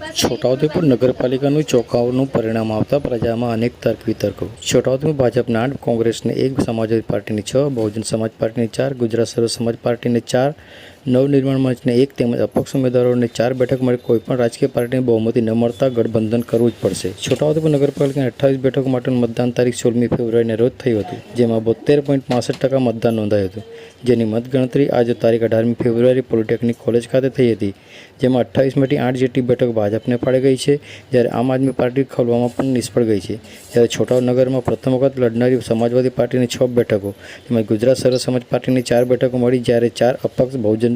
છોટાઉદેપુર નગરપાલિકાનું ચોંકાવનું પરિણામ આવતા પ્રજામાં અનેક તર્ક વિતર્કો. છોટાઉદેપુર ભાજપના આઠ કોંગ્રેસને એક સમાજવાદી પાર્ટીની છ, બહુજન સમાજ પાર્ટીની ચાર, ગુજરાત સર્વ સમાજ પાર્ટીને ચાર નવનિર્માણ મંચને એક તેમજ અપક્ષ ઉમેદવારોને ચાર બેઠક મળી કોઈપણ રાજકીય પાર્ટીને બહુમતી ન મળતા ગઠબંધન કરવું જ પડશે. છોટાઉદેપુર નગરપાલિકાની અઠ્ઠાવીસ બેઠકો માટેનું મતદાન તારીખ સોળમી ફેબ્રુઆરીને રોજ થયું હતું, જેમાં બોતેર પોઈન્ટ પાસઠ ટકા મતદાન નોંધાયું હતું. જેની મતગણતરી આજે તારીખ અઢારમી ફેબ્રુઆરી પોલિટેકનિક કોલેજ ખાતે થઈ હતી, જેમાં અઠ્ઠાવીસમાંથી આઠ જેટલી બેઠક ભાજપને ફાળે ગઈ છે, જ્યારે આમ આદમી પાર્ટી ખોલવામાં પણ નિષ્ફળ ગઈ છે. જ્યારે છોટાઉનગરમાં પ્રથમ વખત લડનારી સમાજવાદી પાર્ટીની છ બેઠકો તેમજ ગુજરાત સર્વ સમાજ પાર્ટીની ચાર બેઠકો મળી, જ્યારે ચાર અપક્ષ બહુજન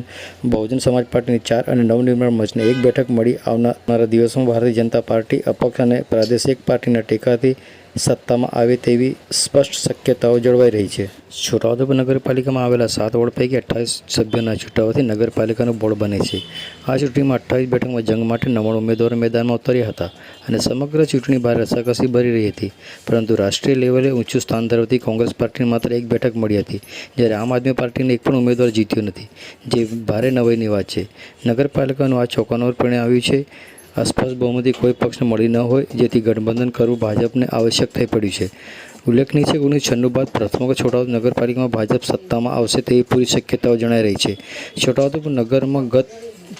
બહુજન સમાજ પાર્ટીની ચાર અને નવનિર્માણ મંચને એક બેઠક મળી આવનારા દિવસોમાં ભારતીય જનતા પાર્ટી અપક્ષ અને પ્રાદેશિક પાર્ટીના ટેકાથી સત્તામાં આવે તેવી સ્પષ્ટ શક્યતાઓ જળવાઈ રહી છે. છોટાઉદેપુર નગરપાલિકામાં આવેલા સાત વોર્ડ પૈકી અઠ્ઠાવીસ સભ્યોના છૂટાવાથી નગરપાલિકાનું બોર્ડ બને છે. આ ચૂંટણીમાં અઠ્ઠાવીસ બેઠકમાં જંગ માટે નવ્વાણું ઉમેદવારો મેદાનમાં ઉતર્યા હતા અને સમગ્ર ચૂંટણી બહાર રસાકસી ભરી રહી હતી. પરંતુ રાષ્ટ્રીય લેવલે ઊંચું સ્થાન ધરાવતી કોંગ્રેસ પાર્ટીને માત્ર એક બેઠક મળી હતી, જ્યારે આમ આદમી પાર્ટીને એક પણ ઉમેદવાર જીત્યો નથી, જે ભારે નવાઈની વાત છે. નગરપાલિકાનું આ ચોંકાવનારું પરિણામ આવ્યું છે અસ્પષ્ટ બહુમતી કોઈ પક્ષને મળી ન હોય, જેથી ગઠબંધન કરવું ભાજપને આવશ્યક થઈ પડ્યું છે. ઉલ્લેખનીય છે ઓગણીસો છન્નું બાદ પ્રથમ છોટાઉદેપુર નગરપાલિકામાં ભાજપ સત્તામાં આવશે તેવી પૂરી શક્યતાઓ જણાઈ રહી છે. છોટાઉદેપુર નગરમાં ગત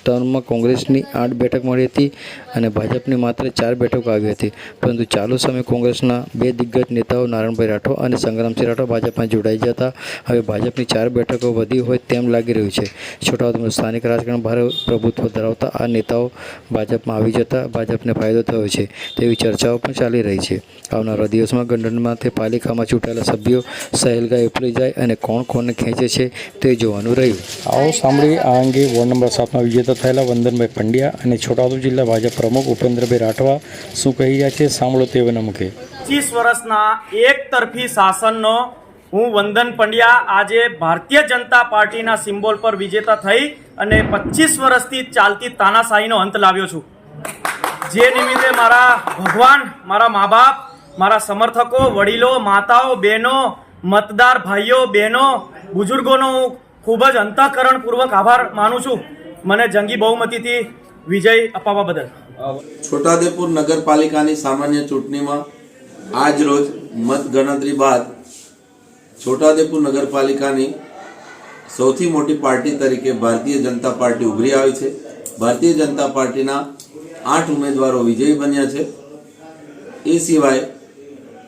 ટર્મમાં કોંગ્રેસની આઠ બેઠક મળી હતી અને ભાજપની માત્ર ચાર બેઠકો આવી હતી. પરંતુ ચાલુ સમયે કોંગ્રેસના બે દિગ્ગજ નેતાઓ નારાયણભાઈ રાઠોડ અને સંગ્રામસિંહ રાઠોડ ભાજપમાં જોડાઈ જતા હવે ભાજપની ચાર બેઠકો વધી હોય તેમ લાગી રહ્યું છે. છોટાઉદેપુર સ્થાનિક રાજકારણ ભારે પ્રભુત્વ ધરાવતા આ નેતાઓ ભાજપમાં આવી જતા ભાજપને ફાયદો થયો છે તેવી ચર્ચાઓ પણ ચાલી રહી છે. આવનારા દિવસમાં ગંડનમાંથી પાલિકામાં ચૂંટાયેલા સભ્યો સહેલગાય ઉપલી જાય અને કોણ કોણને ખેંચે છે તે જોવાનું રહ્યું. આવો સાંભળી આ અંગે વોર્ડ નંબર સાતમાં વિજેતા થયેલા વંદનભાઈ પંડ્યા અને છોટાઉદેપુર જિલ્લા ભાજપ પ્રમુખ ઉપેન્દ્રભાઈ રાઠવા શું કહી રહ્યા છે સાંભળો તેઓના મુખે. પચીસ વર્ષના એક તરફી શાસનનો હું વંદન પંડ્યા આજે ભારતીય જનતા પાર્ટીના સિમ્બોલ પર વિજેતા થઈ અને પચીસ વર્ષથી ચાલતી તાનાશાહીનો અંત લાવ્યો છું. જે નિમિત્તે મારા ભગવાન મારા મા બાપ મારા સમર્થકો, વડીલો, માતાઓ, બહેનો, મતદાર ભાઈઓ, બહેનો બુઝુર્ગોનો હું ખૂબ જ અંતઃકરણપૂર્વક આભાર માનું છું. મને જંગી બહુમતીથી વિજય અપાવવા બદલ. છોટાદેપુર નગરપાલિકાની સામાન્ય ચૂંટણીમાં આજ રોજ મતગણતરી બાદ છોટાદેપુર નગરપાલિકાની સૌથી મોટી પાર્ટી તરીકે ભારતીય જનતા પાર્ટી ઉભરી આવી છે. ભારતીય જનતા પાર્ટીના આઠ ઉમેદવારો વિજયી બન્યા છે. એ સિવાય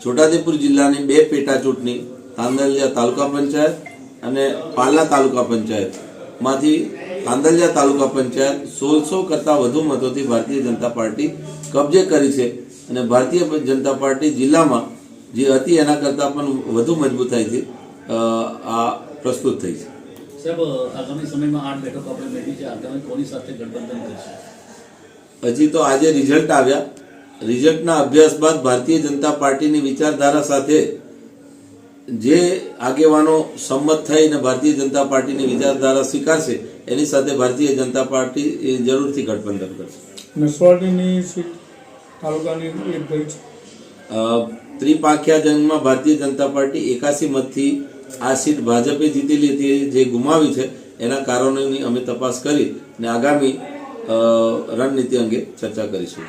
છોટાદેપુર જિલ્લાની બે પેટા ચૂંટણી તાંદલિયા તાલુકા પંચાયત અને પાલના તાલુકા પંચાયતમાંથી તાંદલિયા તાલુકા પંચાયત સોળસો કરતાં વધુ મતોથી ભારતીય જનતા પાર્ટી કબજે કરી છે અને ભારતીય જનતા પાર્ટી જિલ્લામાં જે હતી એના કરતાં પણ વધુ મજબૂતાઈથી છે આ પ્રસ્તુત થઈ છે. સાહેબ આગામી સમયમાં આઠ બેઠકો આપણે મેળવી છે. આગામી કોની સાથે ગઠબંધન કરશે? હજી તો આજે રિઝલ્ટ આવ્યા. રિઝલ્ટના અભ્યાસ બાદ ભારતીય જનતા પાર્ટીની વિચારધારા સાથે જે આગેવાનો સંમત થઈને ભારતીય જનતા પાર્ટીની વિચારધારા સ્વીકારશે એની સાથે ભારતીય જનતા પાર્ટી જરૂરથી ગઠબંધન કરશે. નસવાડીની સીટ તાલુકાની એક ગઈ છે. ત્રિપાંખ્યા જંગમાં ભારતીય જનતા પાર્ટી એકાસી મતથી આ સીટ ભાજપે જીતેલી હતી જે ગુમાવી છે એના કારણોની અમે તપાસ કરી અને આગામી રણનીતિ અંગે ચર્ચા કરીશું.